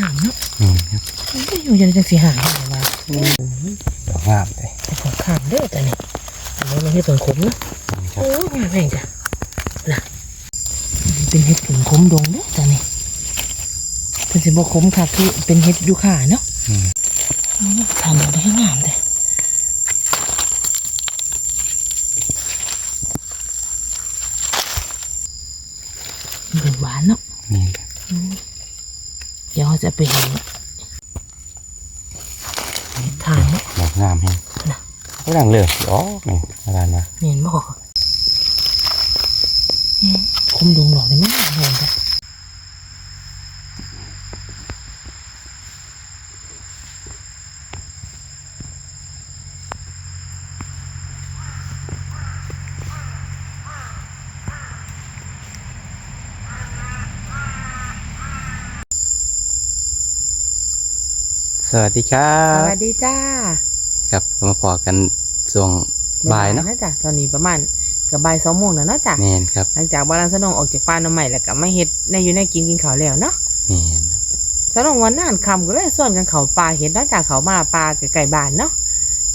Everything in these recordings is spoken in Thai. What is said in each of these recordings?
ข้างเนาะอืมครับมันก็อยู่ยันจังสีหางอะไรวะดอกงามเลยแต่ของข้างเด้อแต่นี่อันนี้มันเห็ดผงขมเนาะนี่ครับโอ้ยงามแพงจ้ะน่ะมันเป็นเห็ดผงขมดงเด้อแต่นี่เป็นสิบขมค่ะคือเป็นเห็ดยูคาเนาะอืมอืมทำอะไรให้งามแต่มันเป็นหวานเนาะ นี่ครับ เดี๋ยวเราจะไปเห็นทานเนาะดอกงามแฮงน่ะก็ดังเลยดอกนี่อะไรนะเห็นบ่อืมคุมดงดอกนี่ไม่งามเลย สวัสดีครัสบ วัสดีจ้าครับก็มาพอกันช่วงบ่ายเนาะจ้ะตอนนี้ประมาณกับบ่ายสองโมงแล้วเนาะจ้ะแม่นครับหลังจากบาลานสนองออกจากป่าน้ำใหม่แล้วก็มาเฮ็ดในอยู่ในกินกินข้าวแล้วเนาะแม่นสนองวันนั้นคำก็เลยส่วนกันเขาป่าเห็ดนอกจากเขามาป่าไก่บ้านเนาะ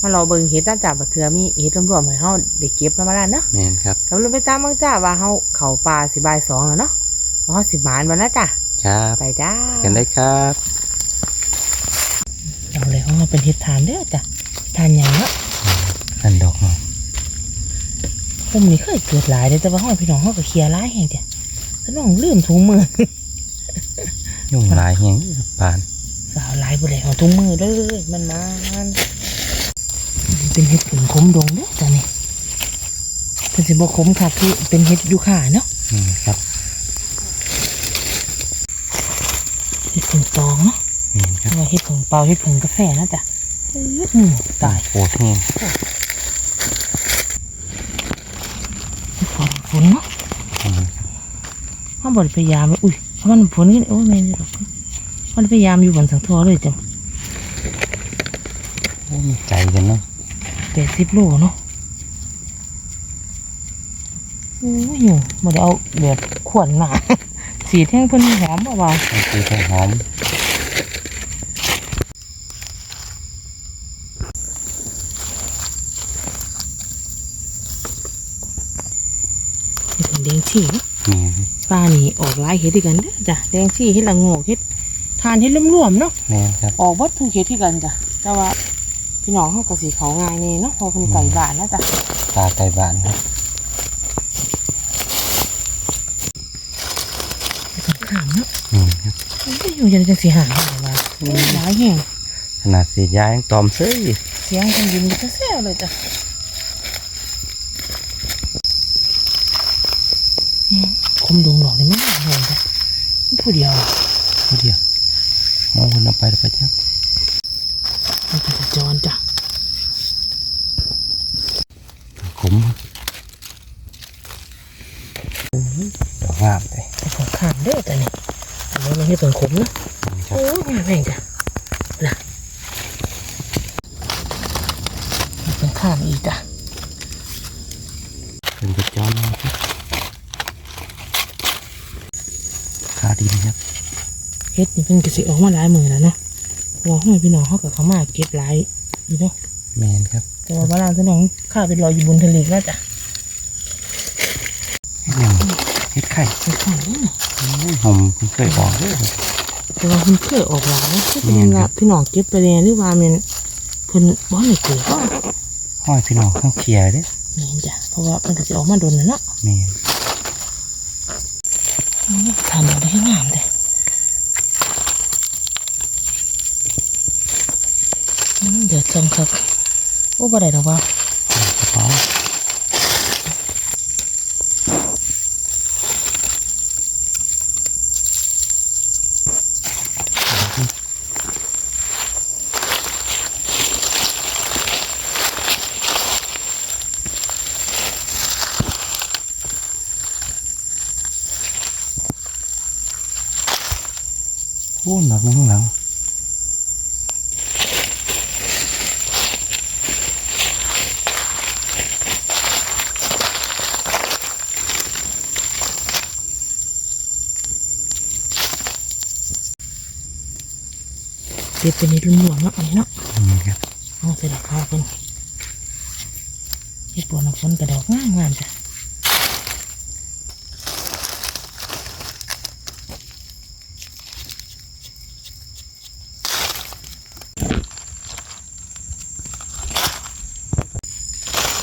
มาเราเบิ่งเห็ดนอกจากบักเทือมีเห็ดรวมๆให้เฮาได้เก็บนำมาแล้วเนาะแม่นครับกำลังไปตามเบิ่งจ้าว่าเฮาเขาป่าสิบ่ายสองแล้วเนาะว่าเฮาสิหมานบ่นะจ้ะครับไปจ้า กันได้ครับ เอาเลยเฮาเป็นเห็ดทานเด้อจ้ะทานหยังเนาะนั่นดอกงามผมนี่เคยเกิดหลายเลยแต่ว่าห้องพี่น้องเฮาก็เคลียร์หลายแห่งจ้ะสนองลืมถุงมือยุ่งหลายแฮงปานสาวหลายบ่ได้เอาถุงมือเด้อมันมันเป็นเห็ดผงขมดงเด้อจ้ะนี่เป็นสิบ่ขมค่ะคือเป็นเห็ดยูคาเนาะอืมครับเห็ดผงตองเนาะแม่ นครับเอาไว้เห็ดผงเปล่าเห็ดผงกาแฟนะจ๊ะเอ้ยอืมตายโคตรแฮงเห็ดผงฝนเนาะอืมห้ามบ่ได้พยายามเลยอุ้ยเพราะมันฝนกันโอ้ยแม่นี่ดอกมันพยายามอยู่บนสังทอเลยจ้ะโอ้มีใจกันเนาะแปดสิบโลเนาะโอ้ยอยู่บ่ได้เอาแบบขวนมาสีแท่งเพิ่นหอมเบามันคือต้นหอม ๆ เห็ดผงแดงฉี่เนาะแม่นปลานี่ออกหลายเห็ดด้วยกันเด้อจ้ะแดงฉี่เห็ดละโงกเห็ดทานเห็ดร่วมๆเนาะแม่นครับออกวัดทุกเขตที่กันจ้ะแต่ว่าพี่น้องเขาก็สีเขาง่ายนี่เนาะเพอเป็นไก่บ้านนะจ๊ะตาไก่บ้านครับสำคัญเนาะอืมครับมันก็อยู่ยันจังสีหางอะไรวะหลายแห่งขนาดสีดยายังตอมเซ้ยเสียงกันยินก็แซ่บเลยจ้ะอืม คมดวงดอกนี่ไม่น่าห่วงจ้ะผู้เดียวผู้เดียวมองคนเอาไปแล้วไปจับมันก็จะจรจ้ะขมดอกงามเลยแต่ของข้างเด้อแต่นี่อันนี้มันเห็ดเป็นขมเนาะนี่ครับโอ้ยงามแพงจ้ะน่ะมันเป็นข้างอีกจ้ะ เป็นกระจอมนะครับขาดีนะครับ เฮ็ดนี่เพิ่นก็สิออกมาหลายมื้อแล้วเนาะเพราะว่าห้อยพี่น้องเขาก็เข้ามาเก็บหลายอยู่เนาะแมนครับแต่ว่าบ้านพี่น้องข้าเป็นรอยอยู่บนทะเลแล้วจ้ะเฮ็ดหยังเฮ็ดไข่เฮ็ดข้างนี้โอ้ยหอมเพิ่งเคยบอกเลยแต่ว่าเพิ่นเคยออกหลายนะคือเป็นแม่นครัว่าบพี่น้องเก็บไปแล้วหรือว่าแม่นเพิ่นบ่ได้เกิดเนาะห้อยพี่น้องต้องเคลียร์เด้อแม่นจ้ะเพราะว่ามันก็สิออกมาโดนแล้วเนาะแมนอืมทำเอาได้งามเด้อืมเดี๋ยวจังครับ โอ้บ่ได้ดอกว่ากระเป๋าโอ้หนักนึงข้างหลัง สิเป็นในรุ่นหลวงเนาะอันนี้เนาะนี่ครับเอาใส่ดอกข้าวเป็นเฮ็ดบัวน้ำฝนกระดอกงามงามๆจ้ะ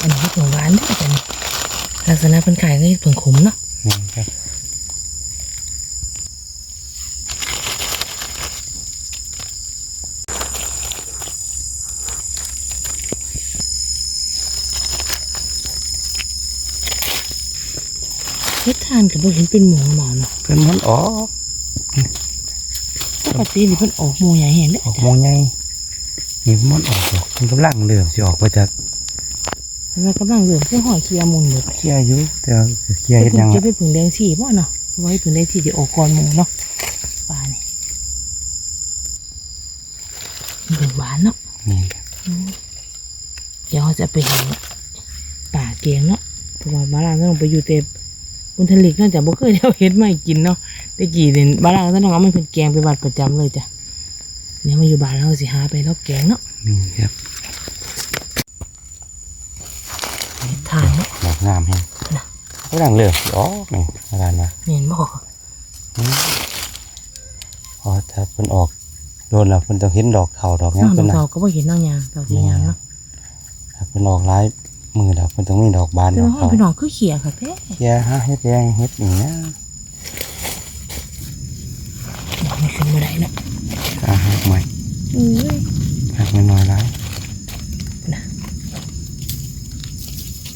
อันนี้เฮ็ดผงหวานเด้วยจ้ะนี่ลักษณะเป็นขายก็เฮ็ดผงขมเนาะนี่ครับ เฮ็ดทาน กับบ่เห็นเป็นหมูหมอเนาะเพิ่นมันออกปกตินี่เพิ่นออกหมูใหญ่เห็นเด้ออกโมงไงนี่มันออกดอกมันกำลังเริ่มสิออกมาจากมันกำลังเริ่มเพื่อหอยเคลียร์มุนอยู่เคลียร์อยู่แต่ว่าเคลียร์เฮ็ดหยังจะล่ะไปผึ่งแดงสีบ่เนาะเพราะว่าให้ผึ่งแดงสีจะออกก่อนหมูเนาะปลานี่มันเป็นหวานเนาะนี่ครับเดี๋ยวเราจะไปเห็นป่าเกียงเนาะเพราะว่าบ้านเราต้องไปอยู่เต็ม บนทะเลนอกจากบ่เคยได้เอาเฮ็ดมาให้กินเนาะแต่กี้เนี่ยบ้านเราต้องเอามันเป็นแกงเป็นวัดประจำเลยจ้ะเนี่ยมาอยู่บ้านเราสิหาไปแล้วแกงเนาะนี่ครับเฮ็ดทานเนาะดอกงามแฮงน่ะกำลังเริ่มสิออกนี่อาจารย์ว่าเห็นบ่อืมพอถ้าเพิ่นออกโดนแล้วเพิ่นต้องเห็นดอกเถาดอกหยังน้องเพิ่นน่ะเราก็บ่เห็นน้องยางเราสิยางเนาะถ้าเพิ่นออกหลาย มือแล้วเพิ่นต้องมีดอกบานแต่ดอว่ากห้องเขาพี่น้องคือเขียค่ะแท้เคลียร์ฮะเฮ็ดแดงเฮ็ดนี่นะไม่ขึ้นมาได้เนาะอาหักใหม่อุ้ยหักน้อยๆหลาย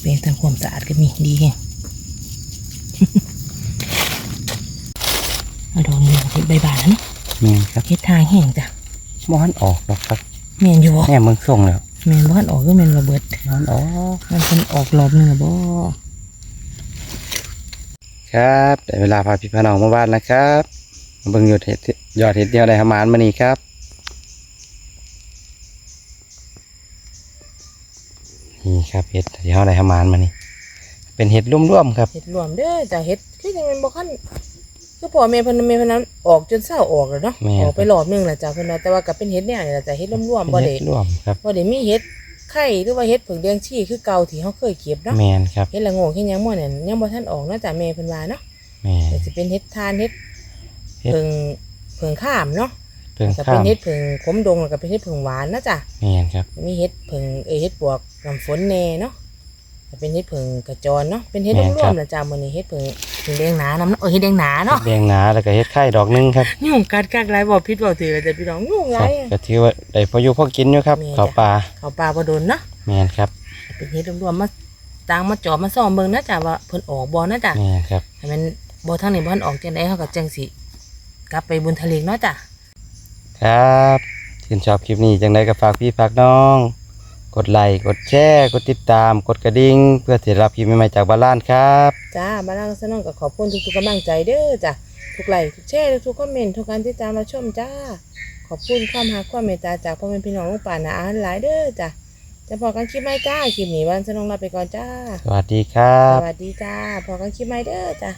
เปลี่ยนทำความสะอาดก็มีดีแฮง เอาดอกนี้เฮ็ดใบบานแล้วเนาะแม่นครับเฮ็ดทางแห้งจ้ะบ่ทันออกดอกครับแม่นอยู่บ่แม่เบิ่งส่งแล้ว แม่นบ่ทันออกก็แม่นระเบิดบ่ทันออกมันเพิ่นออกรอบหนึงแล้วบ่ครับได้เวลาพาพี่พาน้องมาบ้านนะครับมาเบิ่งยอดเห็ดยอดเห็ดเดียวได้หามานมานี่ครับ นี่ครับเห็ดที่เขาได้หามานมานี่เป็นเห็ดร่วมๆครับเฮ็ดรวมเด้อจ้ะเฮ็ดคือจังแม่นบ่คัน คือพ่อแม่เพิ่นแม่เพิ่นนั้นออกจนเศร้าออกแล้วเนาะแม่นออกไปรอบหนึงแล้วจ้ะเพิ่นว่าแต่ว่าก็เป็นเฮ็ดเนี่ยนี่ล่ะจ้ะเฮ็ดรวมๆบ่เป็นได้เห็ดร่วมครับ บ่ได้มีเฮ็ดไข่หรือว่าเฮ็ดผึ่งแดงชี่คือเก่าที่เฮาเคยเก็บเนาะแมนครับ เฮ็ดละโงกเฮ็ดหยังบ่นั่นยังบ่ทันออกเนาะจ้ะแม่เพิ่นว่าเนาะแมน แต่สิเป็นเฮ็ดทานเฮ็ดเฮ็ดเพิ่งเพิ่งข้ามเนาะเพิ่งก็ข้าเป็นมเฮ็ดเพิ่งขมดงแล้วก็เป็นเฮ็ดเพิ่งหวานนะจ้ะ แมนครับ มีเฮ็ดเพิ่งเอยเฮ็ดปวกน้ำฝนแน่เนาะก็ เป็นเฮ็ดเพิ่งกระจรเนาะเป็นเฮ็ดรวมๆนะจ้ะมื้อนี้เฮ็ดเพิ่งเพิ่งแดงหนานํเนาะเออเฮ็ดแดงหนาเนาะแดงหนาแล้วก็เห็ดไข่ดอกหนึงครับยุ่งกัดกักหลายบ่ผิดบ่ถือแต่พี่น้องยุ่งหคลารับยอะก็ถือว่าได้พออยู่พอกินอยู่ครับแม่นข้าวจ้ะปลาเขาปลาบ่โดนเนาะแมนครับ เป็นเฮ็ดรวมๆมาตางมาจอบมาซ่อมเบิ่งนะจ้ะว่าเพิ่นออกบ่นะจ้ะแมนครับให้มันบ่ทางนี้บ่ทันออกจังได๋เฮาก็จังสิกลับไปบนทะเลเนาะจ้ะครับชื่นชอบคลิปนี้จังไดก็ฝากพี่ฝากน้อง กดไลค์กดแชร์กดติดตาม กดกระดิ่งเพื่อที่จะรับคลิปใหม่ๆจากบ้านล้านครับจ้าบ้านล่างสนองก็ขอบคุณทุกๆกำลังใจเด้อจ้ะทุกไลค์ทุกแชร์ทุกๆคอมเมนต์ทุกการติดตามมาชมจ้า ขอบคุณความรักความเมตตาจากพ่อแม่พี่น้องลูกป่านาอาหลายเด้อจ้ะจะพอกันคลิปใหม่จ้าคลิปนี้บ้านสนองลาไปก่อนจ้า สวัสดีครัสบวัสดีจ้าพอกันคลิปใหม่เด้อจ้ะ